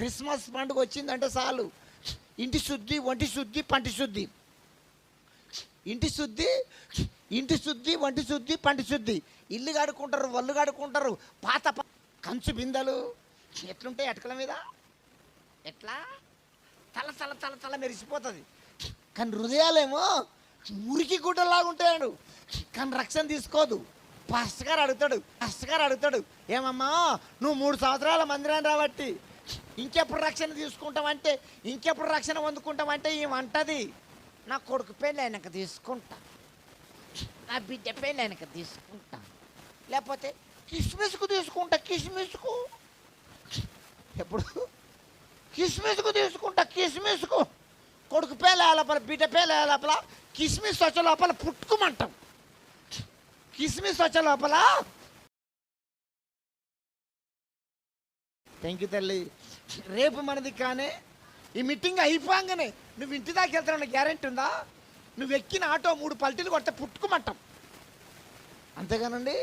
Christmas పండుగ వచ్చిందంటే చాలు. ఇంటి శుద్ధి ఒంటి శుద్ధి పంటి శుద్ధి. ఇంటి శుద్ధి ఇంటి శుద్ధి వంటి శుద్ధి పంటి శుద్ధి. ఇల్లు కడుక్కుంటారు వల్లు కడుక్కుంటారు పాత కంచు బిందెలు. ఎట్లుంటాయి అటకల మీద? ఎట్లా? తల తల తల తల మెరిసిపోతుంది. కానీ హృదయాలేమో మురికి గుడ్డలాగా ఉంటాడు కానీ రక్షణ తీసుకోదు. పాస్టర్ గారు అడుగుతాడు పాస్టర్ గారు అడుగుతాడు ఏమమ్మా నువ్వు మూడు సంవత్సరాల మందిరాన్ని రాబట్టి ఇంకెప్పుడు రక్షణ తీసుకుంటామంటే ఇంకెప్పుడు రక్షణ పొందుకుంటామంటే ఏమంటది నా కొడుకు పెళ్ళి అయినాక తీసుకుంటా. నా బిడ్డ పెళ్ళి అయినాక తీసుకుంటా. లేకపోతే కిస్మిస్కు తీసుకుంటా కిస్మిస్కు. ఎప్పుడు? కిస్మిస్కు తీసుకుంటా కిస్మిస్కు. కొడుకు పేల లోపల బిడ్డ పేల లోపల కిస్మిస్ వచ్చే లోపల పుట్టుకుమంటాం. కిస్మిస్ వచ్చే లోపల థ్యాంక్ యూ తల్లి. రేపు మనది కానీ ఈ మీటింగ్ అయిపోగానే నువ్వు ఇంటి దాకా వెళ్తానన్న గ్యారెంటీ ఉందా? నువ్వు ఎక్కిన ఆటో మూడు పల్టీలు కొడితే పుట్టుకుమంటాం. అంతేగానండి?